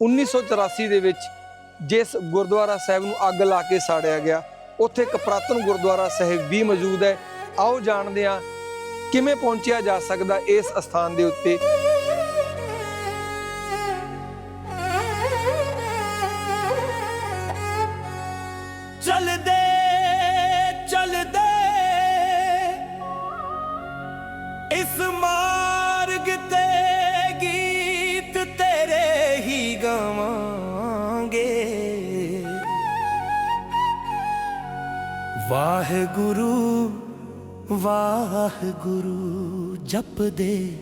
1984 ਦੇ ਵਿੱਚ ਜਿਸ ਗੁਰਦੁਆਰਾ ਸਾਹਿਬ ਨੂੰ ਅੱਗ ਲਾ ਕੇ ਸਾੜਿਆ ਗਿਆ, ਉੱਥੇ ਇੱਕ ਪ੍ਰਾਤਨ ਗੁਰਦੁਆਰਾ ਸਾਹਿਬ ਵੀ ਮੌਜੂਦ ਹੈ। ਆਓ ਜਾਣਦੇ ਹਾਂ ਕਿਵੇਂ ਪਹੁੰਚਿਆ ਜਾ ਸਕਦਾ ਇਸ ਅਸਥਾਨ ਦੇ ਉੱਤੇ। ਵਾਹਿਗੁਰੂ ਜਪਦੇ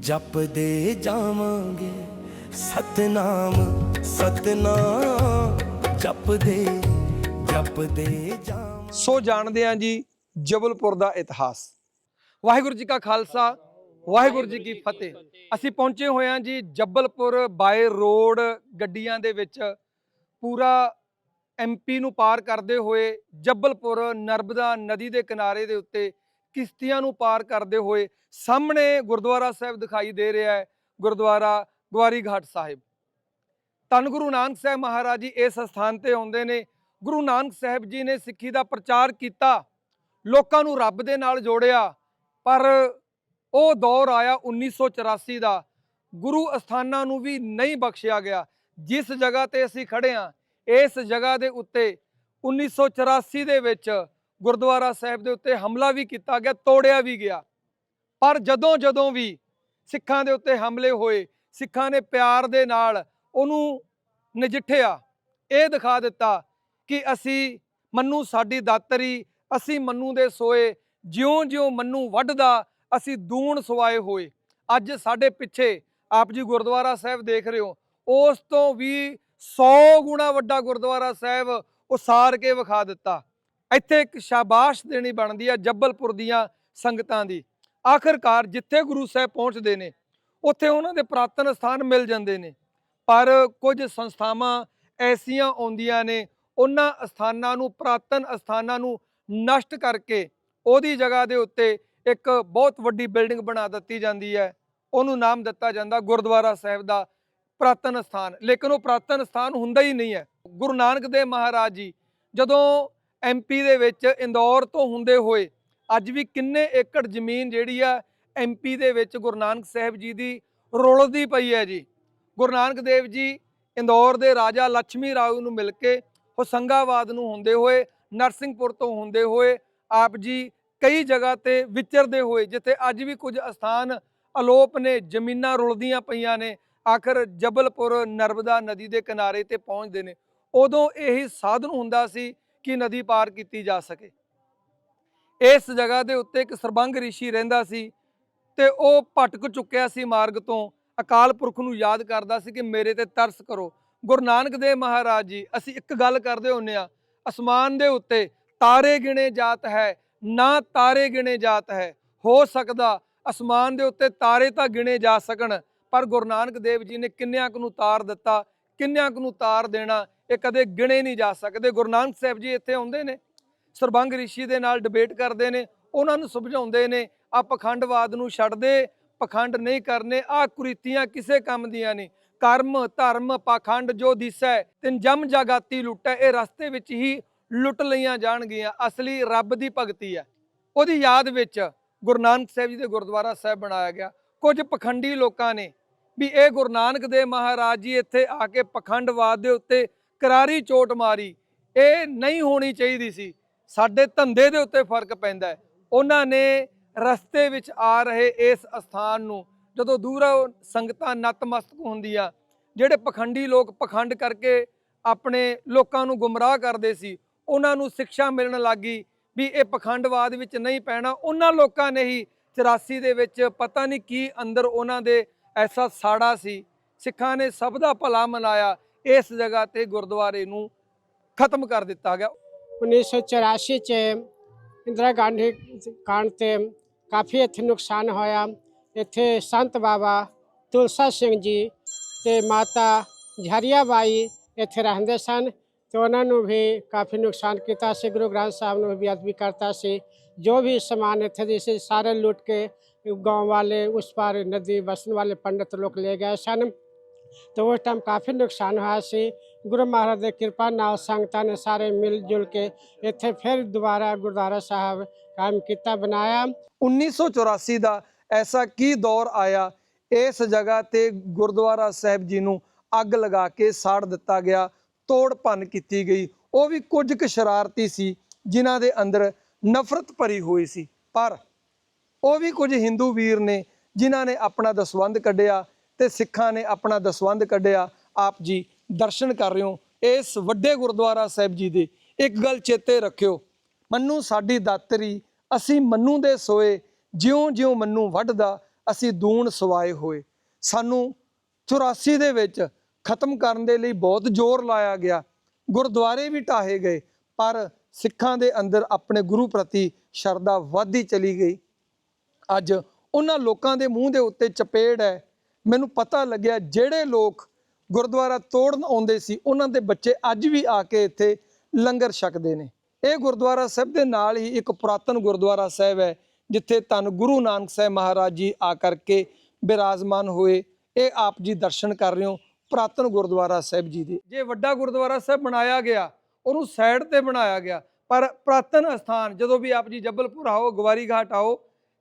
ਜਪਦੇ ਜਾਵਾਂਗੇ। ਸਤਨਾਮ ਸਤਨਾਮ, ਜਪਦੇ ਜਪਦੇ ਜਾਵਾਂ ਸੋ ਜਾਣਦੇ ਹਾਂ ਜੀ, ਜਬਲਪੁਰ ਦਾ ਇਤਿਹਾਸ। ਵਾਹਿਗੁਰੂ ਜੀ ਕਾ ਖਾਲਸਾ, ਵਾਹਿਗੁਰੂ ਜੀ ਕੀ ਫਤਿਹ। ਅਸੀਂ ਪਹੁੰਚੇ ਹੋਏ ਹਾਂ ਜੀ ਜਬਲਪੁਰ ਬਾਏ ਰੋਡ ਗੱਡੀਆਂ ਦੇ ਵਿੱਚ। ਪੂਰਾ ਐਮਪੀ ਨੂੰ ਪਾਰ ਕਰਦੇ ਹੋਏ ਜਬਲਪੁਰ ਨਰਮਦਾ ਨਦੀ ਦੇ ਕਿਨਾਰੇ ਦੇ ਉੱਤੇ ਕਿਸ਼ਤੀਆਂ ਨੂੰ ਪਾਰ ਕਰਦੇ ਹੋਏ ਸਾਹਮਣੇ ਗੁਰਦੁਆਰਾ ਸਾਹਿਬ ਦਿਖਾਈ ਦੇ ਰਿਹਾ ਹੈ, ਗੁਰਦੁਆਰਾ ਗਵਾਰੀ ਘਾਟ ਸਾਹਿਬ। ਧੰਨ ਗੁਰੂ ਨਾਨਕ ਸਾਹਿਬ ਮਹਾਰਾਜ ਜੀ ਇਸ ਸਥਾਨ ਤੇ ਆਉਂਦੇ ਨੇ। ਗੁਰੂ ਨਾਨਕ ਸਾਹਿਬ ਜੀ ਨੇ ਸਿੱਖੀ ਦਾ ਪ੍ਰਚਾਰ ਕੀਤਾ, ਲੋਕਾਂ ਨੂੰ ਰੱਬ ਦੇ ਨਾਲ ਜੋੜਿਆ, ਪਰ ਉਹ ਦੌਰ ਆਇਆ 1984 ਦਾ। ਗੁਰੂ ਅਸਥਾਨਾਂ ਨੂੰ ਵੀ ਨਹੀਂ ਬਖਸ਼ਿਆ ਗਿਆ। ਜਿਸ ਜਗ੍ਹਾ ਤੇ ਅਸੀਂ ਖੜੇ ਹਾਂ ਇਸ ਜਗ੍ਹਾ ਦੇ ਉੱਤੇ 1984 ਦੇ ਵਿੱਚ ਗੁਰਦੁਆਰਾ ਸਾਹਿਬ ਦੇ ਉੱਤੇ ਹਮਲਾ ਵੀ ਕੀਤਾ ਗਿਆ, ਤੋੜਿਆ ਵੀ ਗਿਆ। ਪਰ ਜਦੋਂ ਜਦੋਂ ਵੀ ਸਿੱਖਾਂ ਦੇ ਉੱਤੇ ਹਮਲੇ ਹੋਏ, ਸਿੱਖਾਂ ਨੇ ਪਿਆਰ ਦੇ ਨਾਲ ਉਹਨੂੰ ਨਜਿੱਠਿਆ, ਇਹ ਦਿਖਾ ਦਿੱਤਾ ਕਿ ਅਸੀਂ ਮੰਨੂ ਸਾਡੀ ਦਾਤਰੀ, ਅਸੀਂ ਮੰਨੂ ਦੇ ਸੋਏ, ਜਿਉਂ-ਜਿਉਂ ਮੰਨੂ ਵੱਢਦਾ ਅਸੀਂ ਦੂਣ ਸਵਾਏ ਹੋਏ। ਅੱਜ ਸਾਡੇ ਪਿੱਛੇ ਆਪ ਜੀ ਗੁਰਦੁਆਰਾ ਸਾਹਿਬ ਦੇਖ ਰਹੇ ਹੋ, ਉਸ ਤੋਂ ਵੀ 100 ਗੁਣਾ ਵੱਡਾ ਗੁਰਦੁਆਰਾ ਸਾਹਿਬ ਉਸਾਰ ਕੇ ਵਿਖਾ ਦਿੱਤਾ। ਇੱਥੇ ਇੱਕ ਸ਼ਾਬਾਸ਼ ਦੇਣੀ ਬਣਦੀ ਹੈ ਜੱਬਲਪੁਰ ਦੀਆਂ ਸੰਗਤਾਂ ਦੀ। ਆਖਰਕਾਰ ਜਿੱਥੇ ਗੁਰੂ ਸਾਹਿਬ ਪਹੁੰਚਦੇ ਨੇ, ਉੱਥੇ ਉਹਨਾਂ ਦੇ ਪ੍ਰਾਤਨ ਸਥਾਨ ਮਿਲ ਜਾਂਦੇ ਨੇ। ਪਰ ਕੁਝ ਸੰਸਥਾਵਾਂ ਐਸੀਆਂ ਆਉਂਦੀਆਂ ਨੇ, ਉਹਨਾਂ ਅਸਥਾਨਾਂ ਨੂੰ, ਪ੍ਰਾਤਨ ਅਸਥਾਨਾਂ ਨੂੰ ਨਸ਼ਟ ਕਰਕੇ ਉਹਦੀ ਜਗ੍ਹਾ ਦੇ ਉੱਤੇ ਇੱਕ ਬਹੁਤ ਵੱਡੀ ਬਿਲਡਿੰਗ ਬਣਾ ਦਿੱਤੀ ਜਾਂਦੀ ਹੈ। ਉਹਨੂੰ ਨਾਮ ਦਿੱਤਾ ਜਾਂਦਾ ਗੁਰਦੁਆਰਾ ਸਾਹਿਬ ਦਾ ਪ੍ਰਾਤਨ ਸਥਾਨ, ਲੇਕਿਨ ਉਹ ਪ੍ਰਾਤਨ ਸਥਾਨ ਹੁੰਦਾ ਹੀ ਨਹੀਂ ਹੈ। ਗੁਰੂ ਨਾਨਕ ਦੇਵ ਮਹਾਰਾਜ ਜੀ ਜਦੋਂ ਐਮਪੀ ਦੇ ਵਿੱਚ ਇੰਦੌਰ ਤੋਂ ਹੁੰਦੇ ਹੋਏ, ਅੱਜ ਵੀ ਕਿੰਨੇ ਏਕੜ ਜ਼ਮੀਨ ਜਿਹੜੀ ਆ ਐਮਪੀ ਦੇ ਵਿੱਚ ਗੁਰੂ ਨਾਨਕ ਸਾਹਿਬ ਜੀ ਦੀ ਰੁਲਦੀ ਪਈ ਹੈ ਜੀ। ਗੁਰੂ ਨਾਨਕ ਦੇਵ ਜੀ ਇੰਦੌਰ ਦੇ ਰਾਜਾ ਲక్ష్ਮੀ ਰਾਓ ਨੂੰ ਮਿਲ ਕੇ ਹੋਸੰਗਾਬਾਦ ਨੂੰ ਹੁੰਦੇ ਹੋਏ, ਨਰਸਿੰਘਪੁਰ ਤੋਂ ਹੁੰਦੇ ਹੋਏ, ਆਪ ਜੀ ਕਈ ਜਗ੍ਹਾ ਤੇ ਵਿਚਰਦੇ ਹੋਏ, ਜਿੱਥੇ ਅੱਜ ਵੀ ਕੁਝ ਅਸਥਾਨ ਅਲੋਪ ਨੇ, ਜ਼ਮੀਨਾਂ ਰੁਲਦੀਆਂ ਪਈਆਂ ਨੇ ਆਖਰ ਜਬਲਪੁਰ ਨਰਮਦਾ ਨਦੀ ਦੇ ਕਿਨਾਰੇ ਤੇ ਪਹੁੰਚਦੇ ਨੇ, ਉਦੋਂ ਇਹੀ ਸਾਧਨ ਹੁੰਦਾ ਸੀ ਕਿ ਨਦੀ ਪਾਰ ਕੀਤੀ ਜਾ ਸਕੇ। ਇਸ ਜਗ੍ਹਾ ਦੇ ਉੱਤੇ ਇੱਕ ਸਰਬੰਗ ਰਿਸ਼ੀ ਰਹਿੰਦਾ ਸੀ ਤੇ ਉਹ ਭਟਕ ਚੁੱਕਿਆ ਸੀ ਮਾਰਗ ਤੋਂ। ਅਕਾਲ ਪੁਰਖ ਨੂੰ ਯਾਦ ਕਰਦਾ ਸੀ ਕਿ ਮੇਰੇ ਤੇ ਤਰਸ ਕਰੋ। ਗੁਰੂ ਨਾਨਕ ਦੇਵ ਮਹਾਰਾਜ ਜੀ, ਅਸੀਂ ਇੱਕ ਗੱਲ ਕਰਦੇ ਹੁੰਨੇ ਆ, ਅਸਮਾਨ ਦੇ ਉੱਤੇ ਤਾਰੇ ਗਿਣੇ ਜਾਤ ਹੈ, ਨਾ ਤਾਰੇ ਗਿਣੇ ਜਾਤ ਹੈ। ਹੋ ਸਕਦਾ ਅਸਮਾਨ ਦੇ ਉੱਤੇ ਤਾਰੇ ਤਾਂ ਗਿਣੇ ਜਾ ਸਕਣ ਪਰ ਗੁਰੂ ਨਾਨਕ ਦੇਵ ਜੀ ਨੇ ਕਿੰਨਿਆਂ ਕੁ ਨੂੰ ਤਾਰ ਦਿੱਤਾ, ਕਿੰਨਿਆਂ ਕੁ ਨੂੰ ਤਾਰ ਦੇਣਾ, ਇਹ ਕਦੇ ਗਿਣੇ ਨਹੀਂ ਜਾ ਸਕਦੇ। ਗੁਰੂ ਨਾਨਕ ਸਾਹਿਬ ਜੀ ਇੱਥੇ ਆਉਂਦੇ ਨੇ, ਸਰਬੰਗ ਰਿਸ਼ੀ ਦੇ ਨਾਲ ਡਿਬੇਟ ਕਰਦੇ ਨੇ, ਉਹਨਾਂ ਨੂੰ ਸਮਝਾਉਂਦੇ ਨੇ ਆ ਪਖੰਡਵਾਦ ਨੂੰ ਛੱਡ ਦੇ ਪਖੰਡ ਨਹੀਂ ਕਰਨੇ ਆ ਕੁਰੀਤੀਆਂ ਕਿਸੇ ਕੰਮ ਦੀਆਂ ਨਹੀਂ। ਕਰਮ, ਧਰਮ, ਪਖੰਡ ਜੋ ਦਿਸੈ, ਤਿੰਨ ਜਮ ਜਾਗਾਤੀ ਲੁੱਟੈ, ਇਹ ਰਸਤੇ ਵਿੱਚ ਹੀ ਲੁੱਟ ਲਈਆਂ ਜਾਣਗੀਆਂ, ਅਸਲੀ ਰੱਬ ਦੀ ਭਗਤੀ ਹੈ। ਉਹਦੀ ਯਾਦ ਵਿੱਚ ਗੁਰੂ ਨਾਨਕ ਸਾਹਿਬ ਜੀ ਦੇ ਗੁਰਦੁਆਰਾ ਸਾਹਿਬ ਬਣਾਇਆ ਗਿਆ। ਕੁਝ ਪਖੰਡੀ ਲੋਕਾਂ ਨੇ ਵੀ ਇਹ ਗੁਰੂ ਨਾਨਕ ਦੇਵ ਮਹਾਰਾਜ ਜੀ ਇੱਥੇ ਆ ਕੇ ਪਖੰਡਵਾਦ ਦੇ ਉੱਤੇ ਕਰਾਰੀ ਚੋਟ ਮਾਰੀ। ਇਹ ਨਹੀਂ ਹੋਣੀ ਚਾਹੀਦੀ ਸੀ। ਸਾਡੇ ਧੰਦੇ ਦੇ ਉੱਤੇ ਫ਼ਰਕ ਪੈਂਦਾ ਹੈ। ਉਹਨਾਂ ਨੇ ਰਸਤੇ ਵਿੱਚ ਆ ਰਹੇ ਇਸ ਅਸਥਾਨ ਨੂੰ, ਜਦੋਂ ਦੂਰੋਂ ਸੰਗਤਾਂ ਨਤਮਸਤਕ ਹੁੰਦੀਆਂ, ਜਿਹੜੇ ਪਖੰਡੀ ਲੋਕ ਪਖੰਡ ਕਰਕੇ ਆਪਣੇ ਲੋਕਾਂ ਨੂੰ ਗੁੰਮਰਾਹ ਕਰਦੇ ਸੀ, ਉਹਨਾਂ ਨੂੰ ਸਿੱਖਿਆ ਮਿਲਣ ਲੱਗੀ ਵੀ ਇਹ ਪਖੰਡਵਾਦ ਵਿੱਚ ਨਹੀਂ ਪੈਣਾ। ਉਹਨਾਂ ਲੋਕਾਂ ਨੇ ਹੀ 84 ਦੇ ਵਿੱਚ ਪਤਾ ਨਹੀਂ ਕੀ ਅੰਦਰ ਉਹਨਾਂ ਦੇ ਐਸਾ ਸਾੜਾ ਸੀ। ਸਿੱਖਾਂ ਨੇ ਸਭ ਦਾ ਭਲਾ ਮਨਾਇਆ। ਇਸ ਜਗ੍ਹਾ ਤੇ ਗੁਰਦੁਆਰੇ ਨੂੰ ਖਤਮ ਕਰ ਦਿੱਤਾ ਗਿਆ। 1984 ਚ ਇੰਦਰਾ ਗਾਂਧੀ ਕਾਂਡ ਤੇ ਕਾਫੀ ਇੱਥੇ ਨੁਕਸਾਨ ਹੋਇਆ। ਇੱਥੇ ਸੰਤ ਬਾਬਾ ਤੁਲਸਾ ਸਿੰਘ ਜੀ ਤੇ ਮਾਤਾ ਝਰੀਆ ਬਾਈ ਇੱਥੇ ਰਹਿੰਦੇ ਸਨ ਤੇ ਉਹਨਾਂ ਨੂੰ ਵੀ ਕਾਫੀ ਨੁਕਸਾਨ ਕੀਤਾ ਸੀ। ਗੁਰੂ ਗ੍ਰੰਥ ਸਾਹਿਬ ਨੂੰ ਵੀ ਅਦਬੀ ਕਰਤਾ ਸੀ। ਜੋ ਵੀ ਸਮਾਨ ਇੱਥੇ ਦੇ ਸੀ ਸਾਰੇ ਲੁੱਟ ਕੇ गांव वाले उस पार नदी बसने वाले पंडित लोग ले गए सन ਤੇ ਉਸ ਟਾਈਮ ਕਾਫੀ ਨੁਕਸਾਨ ਹੋਇਆ ਸੀ ਗੁਰੂ ਮਹਾਰਾਜ ਦੀ ਕਿਰਪਾ ਨਾਲ ਸੰਗਤਾਂ ਨੇ ਸਾਰੇ ਮਿਲ ਜੁਲ ਕੇ ਇੱਥੇ ਫਿਰ ਦੁਬਾਰਾ ਗੁਰਦੁਆਰਾ ਸਾਹਿਬ ਕਾਇਮ ਕੀਤਾ ਬਣਾਇਆ 1984 ਦਾ ਐਸਾ ਕੀ ਦੌਰ ਆਇਆ ਇਸ ਜਗ੍ਹਾ ਤੇ ਗੁਰਦੁਆਰਾ ਸਾਹਿਬ ਜੀ ਨੂੰ ਅੱਗ ਲਗਾ ਕੇ ਸਾੜ ਦਿੱਤਾ ਗਿਆ ਤੋੜ ਭੰਨ ਕੀਤੀ ਗਈ ਉਹ ਵੀ ਕੁਝ ਕੁ ਸ਼ਰਾਰਤੀ ਸੀ ਜਿਨ੍ਹਾਂ ਦੇ ਅੰਦਰ ਨਫ਼ਰਤ ਭਰੀ ਹੋਈ ਸੀ। ਪਰ ਉਹ ਵੀ ਕੁਝ ਹਿੰਦੂ ਵੀਰ ਨੇ ਜਿਨ੍ਹਾਂ ਨੇ ਆਪਣਾ ਦਸਵੰਧ ਕੱਢਿਆ ਤੇ ਸਿੱਖਾਂ ਨੇ ਆਪਣਾ ਦਸਵੰਧ ਕੱਢਿਆ। ਆਪ ਜੀ ਦਰਸ਼ਨ ਕਰ ਰਹੇ ਹੋ ਇਸ ਵੱਡੇ ਗੁਰਦੁਆਰਾ ਸਾਹਿਬ ਜੀ ਦੇ। ਇੱਕ ਗੱਲ ਚੇਤੇ ਰੱਖਿਓ, ਮੰਨੂ ਸਾਡੀ ਦਾਤਰੀ, ਅਸੀਂ ਮੰਨੂ ਦੇ ਸੋਏ, ਜਿਉਂ-ਜਿਉਂ ਮੰਨੂ ਵੱਢਦਾ, ਅਸੀਂ ਦੂਣ ਸਵਾਏ ਹੋਏ। ਸਾਨੂੰ 84 ਦੇ ਵਿੱਚ ਖਤਮ ਕਰਨ ਦੇ ਲਈ ਬਹੁਤ ਜ਼ੋਰ ਲਾਇਆ ਗਿਆ। ਗੁਰਦੁਆਰੇ ਵੀ ਢਾਹੇ ਗਏ, ਪਰ ਸਿੱਖਾਂ ਦੇ ਅੰਦਰ ਆਪਣੇ ਗੁਰੂ ਪ੍ਰਤੀ ਸ਼ਰਧਾ ਵਧਦੀ ਚਲੀ ਗਈ। ਅੱਜ ਉਹਨਾਂ ਲੋਕਾਂ ਦੇ ਮੂੰਹ ਦੇ ਉੱਤੇ ਚਪੇੜ ਹੈ। ਮੈਨੂੰ ਪਤਾ ਲੱਗਿਆ ਜਿਹੜੇ ਲੋਕ ਗੁਰਦੁਆਰਾ ਤੋੜਨ ਆਉਂਦੇ ਸੀ, ਉਹਨਾਂ ਦੇ ਬੱਚੇ ਅੱਜ ਵੀ ਆ ਕੇ ਇੱਥੇ ਲੰਗਰ ਛਕਦੇ ਨੇ। ਇਹ ਗੁਰਦੁਆਰਾ ਸਾਹਿਬ ਦੇ ਨਾਲ ਹੀ ਇੱਕ ਪੁਰਾਤਨ ਗੁਰਦੁਆਰਾ ਸਾਹਿਬ ਹੈ, ਜਿੱਥੇ ਧੰਨ ਗੁਰੂ ਨਾਨਕ ਸਾਹਿਬ ਮਹਾਰਾਜ ਜੀ ਆ ਕਰਕੇ ਬਿਰਾਜਮਾਨ ਹੋਏ। ਇਹ ਆਪ ਜੀ ਦਰਸ਼ਨ ਕਰ ਰਹੇ ਹੋ, ਪੁਰਾਤਨ ਗੁਰਦੁਆਰਾ ਸਾਹਿਬ ਜੀ ਦੇ। ਜੇ ਵੱਡਾ ਗੁਰਦੁਆਰਾ ਸਾਹਿਬ ਬਣਾਇਆ ਗਿਆ ਉਹਨੂੰ ਸਾਈਡ ਤੇ ਬਣਾਇਆ ਗਿਆ। ਪਰ ਪੁਰਾਤਨ ਸਥਾਨ ਜਦੋਂ ਵੀ ਆਪ ਜੀ ਜਬਲਪੁਰ ਆਓ, ਗਵਾਰੀ ਘਾਟ ਆਓ,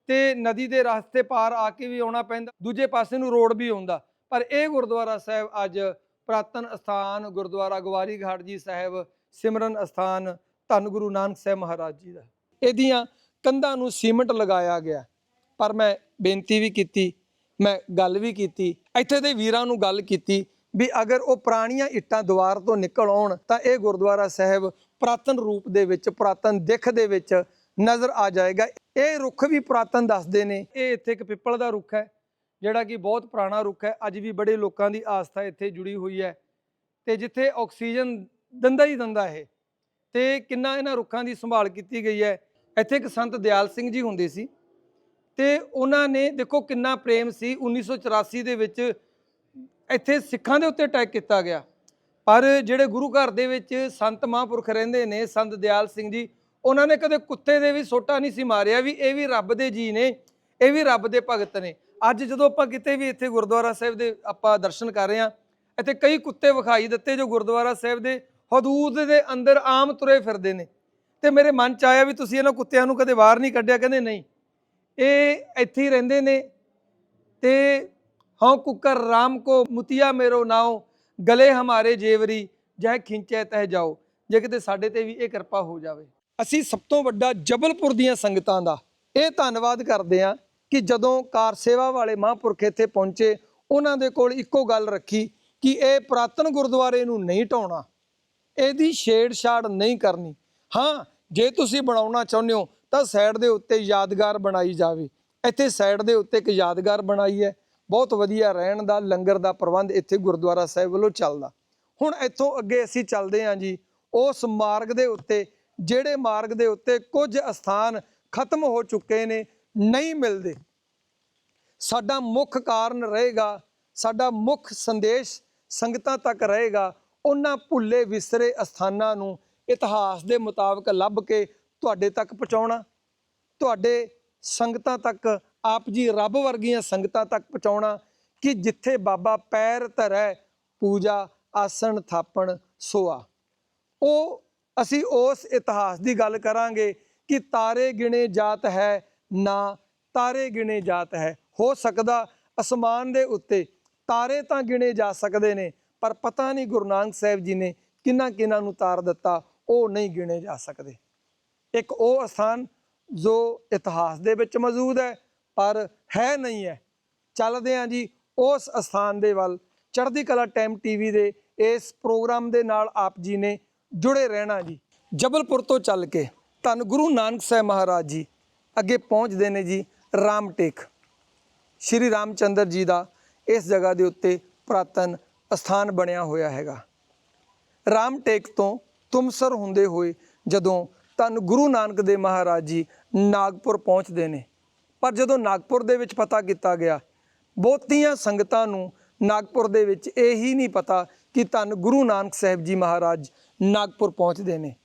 ਤੇ ਨਦੀ ਦੇ ਰਸਤੇ ਪਾਰ ਆ ਕੇ ਵੀ ਆਉਣਾ ਪੈਂਦਾ, ਦੂਜੇ ਪਾਸੇ ਨੂੰ ਰੋਡ ਵੀ ਆਉਂਦਾ ਪਰ ਇਹ ਗੁਰਦੁਆਰਾ ਸਾਹਿਬ ਅੱਜ ਪ੍ਰਾਤਨ ਸਥਾਨ ਗੁਰਦੁਆਰਾ ਗਵਾਰੀ ਘਾਟ ਜੀ ਸਾਹਿਬ, ਸਿਮਰਨ ਸਥਾਨ ਧੰਨ ਗੁਰੂ ਨਾਨਕ ਸਾਹਿਬ ਮਹਾਰਾਜ ਜੀ ਦਾ। ਇਹਦੀਆਂ ਕੰਧਾਂ ਨੂੰ ਸੀਮੈਂਟ ਲਗਾਇਆ ਗਿਆ। ਪਰ ਮੈਂ ਬੇਨਤੀ ਵੀ ਕੀਤੀ, ਮੈਂ ਗੱਲ ਵੀ ਕੀਤੀ, ਇੱਥੇ ਦੇ ਵੀਰਾਂ ਨੂੰ ਗੱਲ ਕੀਤੀ ਵੀ ਅਗਰ ਉਹ ਪੁਰਾਣੀਆਂ ਇੱਟਾਂ ਦੀਵਾਰ ਤੋਂ ਨਿਕਲ ਆਉਣ, ਤਾਂ ਇਹ ਗੁਰਦੁਆਰਾ ਸਾਹਿਬ ਪੁਰਾਤਨ ਰੂਪ ਦੇ ਵਿੱਚ, ਪੁਰਾਤਨ ਦਿੱਖ ਦੇ ਵਿੱਚ ਨਜ਼ਰ ਆ ਜਾਏਗਾ। ਇਹ ਰੁੱਖ ਵੀ ਪੁਰਾਤਨ ਦੱਸਦੇ ਨੇ। ਇਹ ਇੱਥੇ ਇੱਕ ਪਿੱਪਲ ਦਾ ਰੁੱਖ ਹੈ, ਜਿਹੜਾ ਕਿ ਬਹੁਤ ਪੁਰਾਣਾ ਰੁੱਖ ਹੈ। ਅੱਜ ਵੀ ਬੜੇ ਲੋਕਾਂ ਦੀ ਆਸਥਾ ਇੱਥੇ ਜੁੜੀ ਹੋਈ ਹੈ। ਤੇ ਜਿੱਥੇ ਆਕਸੀਜਨ ਦੰਦਾ ਹੀ ਦੰਦਾ ਹੈ, ਤੇ ਕਿੰਨਾ ਇਹਨਾਂ ਰੁੱਖਾਂ ਦੀ ਸੰਭਾਲ ਕੀਤੀ ਗਈ ਹੈ। ਇੱਥੇ ਇੱਕ ਸੰਤ ਦਿਆਲ ਸਿੰਘ ਜੀ ਹੁੰਦੇ ਸੀ। ਤੇ ਉਹਨਾਂ ਨੇ, ਦੇਖੋ ਕਿੰਨਾ ਪ੍ਰੇਮ ਸੀ। 1984 ਦੇ ਵਿੱਚ ਇੱਥੇ ਸਿੱਖਾਂ ਦੇ ਉੱਤੇ ਅਟੈਕ ਕੀਤਾ ਗਿਆ। ਪਰ ਜਿਹੜੇ ਗੁਰੂ ਘਰ ਦੇ ਵਿੱਚ ਸੰਤ ਮਹਾਂਪੁਰਖ ਰਹਿੰਦੇ ਨੇ, ਸੰਤ ਦਿਆਲ ਸਿੰਘ ਜੀ, ਉਹਨਾਂ ਨੇ ਕਦੇ ਕੁੱਤੇ ਦੇ ਵੀ ਸੋਟਾ ਨਹੀਂ ਸੀ ਮਾਰਿਆ ਵੀ ਇਹ ਵੀ ਰੱਬ ਦੇ ਜੀ ਨੇ, ਇਹ ਵੀ ਰੱਬ ਦੇ ਭਗਤ ਨੇ। ਅੱਜ ਜਦੋਂ ਆਪਾਂ ਕਿਤੇ ਵੀ ਇੱਥੇ ਗੁਰਦੁਆਰਾ ਸਾਹਿਬ ਦੇ ਆਪਾਂ ਦਰਸ਼ਨ ਕਰ ਰਹੇ ਹਾਂ, ਇੱਥੇ ਕਈ ਕੁੱਤੇ ਵਿਖਾਈ ਦਿੱਤੇ ਜੋ ਗੁਰਦੁਆਰਾ ਸਾਹਿਬ ਦੇ ਹਦੂਦ ਦੇ ਅੰਦਰ ਆਮ ਤੁਰੇ ਫਿਰਦੇ ਨੇ। ਤੇ ਮੇਰੇ ਮਨ ਚ ਆਇਆ ਵੀ ਤੁਸੀਂ ਇਹਨਾਂ ਕੁੱਤਿਆਂ ਨੂੰ ਕਦੇ ਬਾਹਰ ਨਹੀਂ ਕੱਢਿਆ? ਕਹਿੰਦੇ ਨਹੀਂ। ਇਹ ਇੱਥੇ ਹੀ ਰਹਿੰਦੇ ਨੇ। ਤੇ ਹਉ ਕੁਕਰ ਰਾਮ ਕੋ ਮੁਤੀਆ ਮੇਰੋ ਨਾਉ, ਗਲੇ ਹਮਾਰੇ ਜੇਵਰੀ, ਜਹ ਖਿੰਚੈ ਤਹ ਜਾਓ ਜੇ ਕਿਤੇ ਸਾਡੇ ਤੇ ਵੀ ਇਹ ਕਿਰਪਾ ਹੋ ਜਾਵੇ। ਅਸੀਂ ਸਭ ਤੋਂ ਵੱਡਾ ਜਬਲਪੁਰ ਦੀਆਂ ਸੰਗਤਾਂ ਦਾ ਇਹ ਧੰਨਵਾਦ ਕਰਦੇ ਹਾਂ ਕਿ ਜਦੋਂ ਕਾਰ ਸੇਵਾ ਵਾਲੇ ਮਹਾਂਪੁਰਖ ਇੱਥੇ ਪਹੁੰਚੇ, ਉਹਨਾਂ ਦੇ ਕੋਲ ਇੱਕੋ ਗੱਲ ਰੱਖੀ ਕਿ ਇਹ ਪੁਰਾਤਨ ਗੁਰਦੁਆਰੇ ਨੂੰ ਨਹੀਂ ਢਾਉਣਾ, ਇਹਦੀ ਛੇੜਛਾੜ ਨਹੀਂ ਕਰਨੀ। ਹਾਂ, ਜੇ ਤੁਸੀਂ ਬਣਾਉਣਾ ਚਾਹੁੰਦੇ ਹੋ ਤਾਂ ਸਾਈਡ ਦੇ ਉੱਤੇ ਯਾਦਗਾਰ ਬਣਾਈ ਜਾਵੇ। ਇੱਥੇ ਸਾਈਡ ਦੇ ਉੱਤੇ ਇੱਕ ਯਾਦਗਾਰ ਬਣਾਈ ਹੈ। ਬਹੁਤ ਵਧੀਆ ਰਹਿਣ ਦਾ, ਲੰਗਰ ਦਾ ਪ੍ਰਬੰਧ ਇੱਥੇ ਗੁਰਦੁਆਰਾ ਸਾਹਿਬ ਵੱਲੋਂ ਚੱਲਦਾ। ਹੁਣ ਇੱਥੋਂ ਅੱਗੇ ਅਸੀਂ ਚੱਲਦੇ ਹਾਂ ਜੀ। ਉਸ ਮਾਰਗ ਦੇ ਉੱਤੇ, ਜਿਹੜੇ ਮਾਰਗ ਦੇ ਉੱਤੇ ਕੁਝ ਸਥਾਨ ਖਤਮ ਹੋ ਚੁੱਕੇ ਨੇ, ਨਹੀਂ ਮਿਲਦੇ। ਸਾਡਾ ਮੁੱਖ ਕਾਰਨ ਰਹੇਗਾ, ਸਾਡਾ ਮੁੱਖ ਸੰਦੇਸ਼ ਸੰਗਤਾਂ ਤੱਕ ਰਹੇਗਾ, ਉਹਨਾਂ ਭੁੱਲੇ ਵਿਸਰੇ ਅਸਥਾਨਾਂ ਨੂੰ ਇਤਿਹਾਸ ਦੇ ਮੁਤਾਬਕ ਲੱਭ ਕੇ ਤੁਹਾਡੇ ਤੱਕ ਪਹੁੰਚਾਉਣਾ, ਤੁਹਾਡੇ ਸੰਗਤਾਂ ਤੱਕ ਆਪ ਜੀ ਰੱਬ ਵਰਗੀਆਂ ਸੰਗਤਾਂ ਤੱਕ ਪਹੁੰਚਾਉਣਾ ਕਿ ਜਿੱਥੇ ਬਾਬਾ ਪੈਰ ਧਰੈ, ਪੂਜਾ, ਆਸਣ, ਥਾਪਣ, ਸੋਆ। ਉਹ, ਅਸੀਂ ਉਸ ਇਤਿਹਾਸ ਦੀ ਗੱਲ ਕਰਾਂਗੇ ਕਿ ਤਾਰੇ ਗਿਣੇ ਜਾਤ ਹੈ ਨਾ ਤਾਰੇ ਗਿਣੇ ਜਾਤ ਹੈ। ਹੋ ਸਕਦਾ ਅਸਮਾਨ ਦੇ ਉੱਤੇ ਤਾਰੇ ਤਾਂ ਗਿਣੇ ਜਾ ਸਕਦੇ ਨੇ, ਪਰ ਪਤਾ ਨਹੀਂ ਗੁਰੂ ਨਾਨਕ ਸਾਹਿਬ ਜੀ ਨੇ ਕਿੰਨਾ ਕਿੰਨਾ ਨੂੰ ਤਾਰ ਦਿੱਤਾ, ਉਹ ਨਹੀਂ ਗਿਣੇ ਜਾ ਸਕਦੇ। ਇੱਕ ਉਹ ਸਥਾਨ ਜੋ ਇਤਿਹਾਸ ਦੇ ਵਿੱਚ ਮੌਜੂਦ ਹੈ ਪਰ ਹੈ ਨਹੀਂ ਹੈ। ਚੱਲਦੇ ਹਾਂ ਜੀ ਉਸ ਅਸਥਾਨ ਦੇ ਵੱਲ। ਚੜ੍ਹਦੀ ਕਲਾ ਟਾਈਮ ਟੀਵੀ ਦੇ ਇਸ ਪ੍ਰੋਗਰਾਮ ਦੇ ਨਾਲ ਆਪ ਜੀ ਨੇ ਜੁੜੇ ਰਹਿਣਾ ਜੀ। ਜਬਲਪੁਰ ਤੋਂ ਚੱਲ ਕੇ ਧੰਨ ਗੁਰੂ ਨਾਨਕ ਸਾਹਿਬ ਮਹਾਰਾਜ ਜੀ, ਅੱਗੇ ਪਹੁੰਚਦੇ ਨੇ ਜੀ ਰਾਮਟੇਕ ਸ਼੍ਰੀ ਰਾਮਚੰਦਰ ਜੀ ਦਾ ਇਸ ਜਗ੍ਹਾ ਦੇ ਉੱਤੇ ਪ੍ਰਾਤਨ ਸਥਾਨ ਬਣਿਆ ਹੋਇਆ ਹੈਗਾ। ਰਾਮਟੇਕ ਤੋਂ ਤੁਮਸਰ ਹੁੰਦੇ ਹੋਏ ਜਦੋਂ ਧੰਨ ਗੁਰੂ ਨਾਨਕ ਦੇ ਮਹਾਰਾਜ ਜੀ ਨਾਗਪੁਰ ਪਹੁੰਚਦੇ ਨੇ ਪਰ ਜਦੋਂ ਨਾਗਪੁਰ ਦੇ ਵਿੱਚ ਪਤਾ ਕੀਤਾ ਗਿਆ, ਬਹੁਤੀਆਂ ਸੰਗਤਾਂ ਨੂੰ ਨਾਗਪੁਰ ਦੇ ਵਿੱਚ ਇਹ ਹੀ ਨਹੀਂ ਪਤਾ ਕਿ ਧੰਨ ਗੁਰੂ ਨਾਨਕ ਸਾਹਿਬ ਜੀ ਮਹਾਰਾਜ ਨਾਗਪੁਰ ਪਹੁੰਚਦੇ ਨੇ।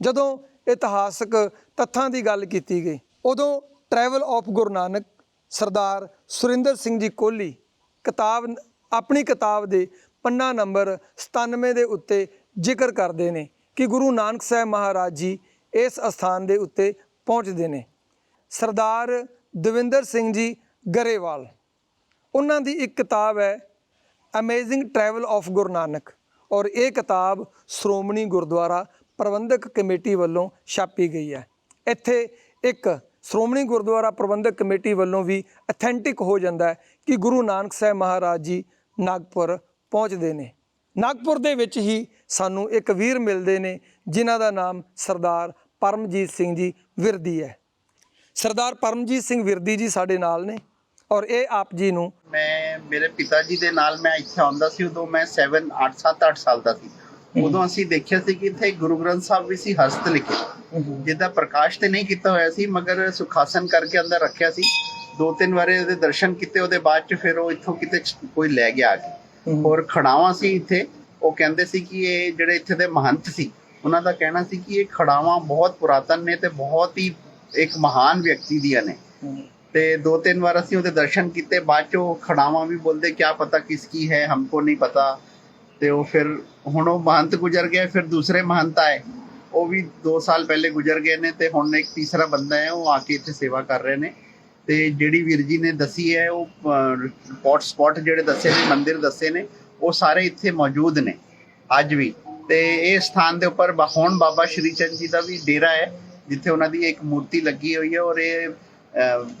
ਜਦੋਂ ਇਤਿਹਾਸਕ ਤੱਥਾਂ ਦੀ ਗੱਲ ਕੀਤੀ ਗਈ, ਉਦੋਂ ਟਰੈਵਲ ਆਫ ਗੁਰੂ ਨਾਨਕ ਸਰਦਾਰ ਸੁਰਿੰਦਰ ਸਿੰਘ ਜੀ ਕੋਹਲੀ ਕਿਤਾਬ, ਆਪਣੀ ਕਿਤਾਬ ਦੇ ਪੰਨਾ ਨੰਬਰ 97 ਦੇ ਉੱਤੇ ਜ਼ਿਕਰ ਕਰਦੇ ਨੇ ਕਿ ਗੁਰੂ ਨਾਨਕ ਸਾਹਿਬ ਮਹਾਰਾਜ ਜੀ ਇਸ ਅਸਥਾਨ ਦੇ ਉੱਤੇ ਪਹੁੰਚਦੇ ਨੇ। ਸਰਦਾਰ ਦਵਿੰਦਰ ਸਿੰਘ ਜੀ ਗਰੇਵਾਲ। ਉਹਨਾਂ ਦੀ ਇੱਕ ਕਿਤਾਬ ਹੈ amazing travel of Guru Nanak ਔਰ ਇਹ ਕਿਤਾਬ ਸ਼੍ਰੋਮਣੀ ਗੁਰਦੁਆਰਾ ਪ੍ਰਬੰਧਕ ਕਮੇਟੀ ਵੱਲੋਂ ਛਾਪੀ ਗਈ ਹੈ। ਇੱਥੇ ਇੱਕ ਸ਼੍ਰੋਮਣੀ ਗੁਰਦੁਆਰਾ ਪ੍ਰਬੰਧਕ ਕਮੇਟੀ ਵੱਲੋਂ ਵੀ ਅਥੈਂਟਿਕ ਹੋ ਜਾਂਦਾ ਹੈ ਕਿ ਗੁਰੂ ਨਾਨਕ ਸਾਹਿਬ ਮਹਾਰਾਜ ਜੀ ਨਾਗਪੁਰ ਪਹੁੰਚਦੇ ਨੇ। ਨਾਗਪੁਰ ਦੇ ਵਿੱਚ ਹੀ ਸਾਨੂੰ ਇੱਕ ਵੀਰ ਮਿਲਦੇ ਨੇ, ਜਿਨ੍ਹਾਂ ਦਾ ਨਾਮ ਸਰਦਾਰ ਪਰਮਜੀਤ ਸਿੰਘ ਜੀ ਵਿਰਦੀ ਹੈ। ਸਰਦਾਰ ਪਰਮਜੀਤ ਸਿੰਘ ਵਿਰਦੀ ਜੀ ਸਾਡੇ ਨਾਲ ਨੇ ਔਰ ਇਹ ਆਪ ਜੀ ਨੂੰ ਮੈਂ, ਮੇਰੇ ਪਿਤਾ ਜੀ ਦੇ ਨਾਲ ਮੈਂ ਇੱਥੇ ਆਉਂਦਾ ਸੀ, ਉਦੋਂ ਮੈਂ 7 8 7 8 ਸਾਲ ਦਾ ਸੀ। ਉਦੋਂ ਅਸੀਂ ਦੇਖਿਆ ਸੀ ਕਿ ਇੱਥੇ ਗੁਰੂ ਗ੍ਰੰਥ ਸਾਹਿਬ ਵੀ ਸੀ ਹਸਤ ਲਿਖੇ। ਜਿਹਦਾ ਪ੍ਰਕਾਸ਼ ਤੇ ਨਹੀਂ ਕੀਤਾ ਹੋਇਆ ਸੀ, ਮਗਰ ਸੁਖਾਸਨ ਕਰਕੇ ਅੰਦਰ ਰੱਖਿਆ ਸੀ। ਦੋ ਤਿੰਨ ਵਾਰੇ ਉਹਦੇ ਦਰਸ਼ਨ ਕੀਤੇ, ਉਹਦੇ ਬਾਅਦ ਚ ਫਿਰ ਉਹ ਇੱਥੋਂ ਕਿਤੇ ਕੋਈ ਲੈ ਗਿਆ ਆ ਕੇ। ਔਰ ਖੜਾਵਾਂ ਸੀ ਇੱਥੇ, ਉਹ ਕਹਿੰਦੇ ਸੀ ਕਿ ਇਹ ਜਿਹੜੇ ਇੱਥੇ ਦੇ ਮਹੰਤ ਸੀ, ਉਹਨਾਂ ਦਾ ਕਹਿਣਾ ਸੀ ਕਿ ਇਹ ਖੜਾਵਾਂ ਬਹੁਤ ਪੁਰਾਤਨ ਨੇ ਤੇ ਬਹੁਤ ਹੀ ਇੱਕ ਮਹਾਨ ਵਿਅਕਤੀ ਦੀਆਂ ਨੇ। ਤੇ ਦੋ ਤਿੰਨ ਵਾਰ ਅਸੀਂ ਉਹਦੇ ਦਰਸ਼ਨ ਕੀਤੇ ਬਾਅਦ ਚੋਂ ਖੜਾਵਾਂ ਵੀ ਬੋਲਦੇ ਕਿਆ ਪਤਾ ਕਿਸ ਕੀ ਹੈ ਹਮਕੋ ਨਹੀਂ ਪਤਾ। ਤੇ ਉਹ ਫਿਰ ਹੁਣ ਉਹ ਮਹੰਤ ਗੁਜ਼ਰ ਗਏ ਫਿਰ ਦੂਸਰੇ ਮਹੰਤ ਆਏ। ਉਹ ਵੀ 2 ਸਾਲ ਪਹਿਲੇ ਗੁਜ਼ਰ ਗਏ ਨੇ ਤੇ ਹੁਣ ਇੱਕ ਤੀਸਰਾ ਬੰਦਾ ਹੈ ਉਹ ਆ ਕੇ ਇੱਥੇ ਸੇਵਾ ਕਰ ਰਹੇ ਨੇ। ਤੇ ਜਿਹੜੀ ਵੀਰ ਜੀ ਨੇ ਦੱਸੀ ਹੈ ਉਹ ਰਿਪੋਰਟ ਸਪੌਟ ਜਿਹੜੇ ਦੱਸੇ ਨੇ ਮੰਦਿਰ ਦੱਸੇ ਨੇ ਉਹ ਸਾਰੇ ਇੱਥੇ ਮੌਜੂਦ ਨੇ। ਅੱਜ ਵੀ। ਤੇ ਇਹ ਸਥਾਨ ਦੇ ਉੱਪਰ ਹੁਣ ਬਾਬਾ ਸ਼੍ਰੀ ਚੰਦ ਜੀ ਦਾ ਵੀ ਡੇਰਾ ਹੈ। ਜਿੱਥੇ ਉਹਨਾਂ ਦੀ ਇੱਕ ਮੂਰਤੀ ਲੱਗੀ ਹੋਈ ਹੈ ਔਰ ਇਹ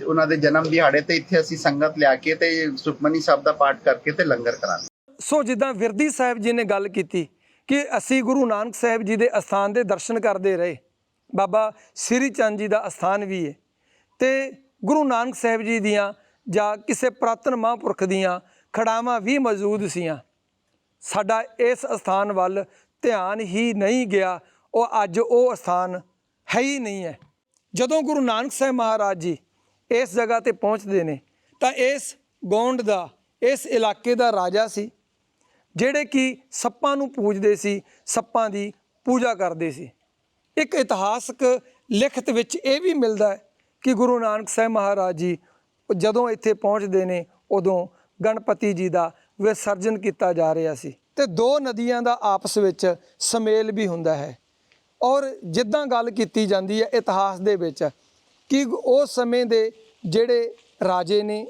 ਉਹਨਾਂ ਦੇ ਜਨਮ ਦਿਹਾੜੇ ਤੇ ਇੱਥੇ ਅਸੀਂ ਸੰਗਤ ਲਿਆ ਕੇ ਤੇ ਸੁਖਮਨੀ ਸਾਹਿਬ ਦਾ ਪਾਠ ਕਰਕੇ ਤੇ ਲੰਗਰ ਕਰਾਂਗੇ। ਸੋ ਜਿੱਦਾਂ ਵਿਰਦੀ ਸਾਹਿਬ ਜੀ ਨੇ ਗੱਲ ਕੀਤੀ ਕਿ ਅਸੀਂ ਗੁਰੂ ਨਾਨਕ ਸਾਹਿਬ ਜੀ ਦੇ ਅਸਥਾਨ ਦੇ ਦਰਸ਼ਨ ਕਰਦੇ ਰਹੇ, ਬਾਬਾ ਸ੍ਰੀ ਚੰਦ ਜੀ ਦਾ ਅਸਥਾਨ ਵੀ ਹੈ ਤੇ ਗੁਰੂ ਨਾਨਕ ਸਾਹਿਬ ਜੀ ਦੀਆਂ ਜਾਂ ਕਿਸੇ ਪ੍ਰਾਤਨ ਮਹਾਂਪੁਰਖ ਦੀਆਂ ਖੜਾਵਾਂ ਵੀ ਮੌਜੂਦ ਸੀਆਂ। ਸਾਡਾ ਇਸ ਅਸਥਾਨ ਵੱਲ ਧਿਆਨ ਹੀ ਨਹੀਂ ਗਿਆ, ਉਹ ਅੱਜ ਉਹ ਅਸਥਾਨ ਹੈ ਹੀ ਨਹੀਂ ਹੈ। ਜਦੋਂ ਗੁਰੂ ਨਾਨਕ ਸਾਹਿਬ ਮਹਾਰਾਜ ਜੀ ਇਸ ਜਗ੍ਹਾ ਤੇ ਪਹੁੰਚਦੇ ਨੇ, ਤਾਂ ਇਸ ਗੌਂਡ ਦਾ, ਇਸ ਇਲਾਕੇ ਦਾ ਰਾਜਾ ਸੀ, ਜਿਹੜੇ ਕਿ ਸੱਪਾਂ ਨੂੰ ਪੂਜਦੇ ਸੀ, ਸੱਪਾਂ ਦੀ ਪੂਜਾ ਕਰਦੇ ਸੀ। ਇੱਕ ਇਤਿਹਾਸਕ ਲਿਖਤ ਵਿੱਚ ਇਹ ਵੀ ਮਿਲਦਾ ਹੈ ਕਿ ਗੁਰੂ ਨਾਨਕ ਸਾਹਿਬ ਮਹਾਰਾਜ ਜੀ ਜਦੋਂ ਇੱਥੇ ਪਹੁੰਚਦੇ ਨੇ, ਉਦੋਂ ਗਣਪਤੀ ਜੀ ਦਾ ਵਿਸਰਜਨ ਕੀਤਾ ਜਾ ਰਿਹਾ ਸੀ ਤੇ ਦੋ ਨਦੀਆਂ ਦਾ ਆਪਸ ਵਿੱਚ ਸਮੇਲ ਵੀ ਹੁੰਦਾ ਹੈ। ਔਰ ਜਿੱਦਾਂ ਗੱਲ ਕੀਤੀ ਜਾਂਦੀ ਹੈ ਇਤਿਹਾਸ ਦੇ ਵਿੱਚ ਕਿ ਉਸ ਸਮੇਂ ਦੇ ਜਿਹੜੇ ਰਾਜੇ ਨੇ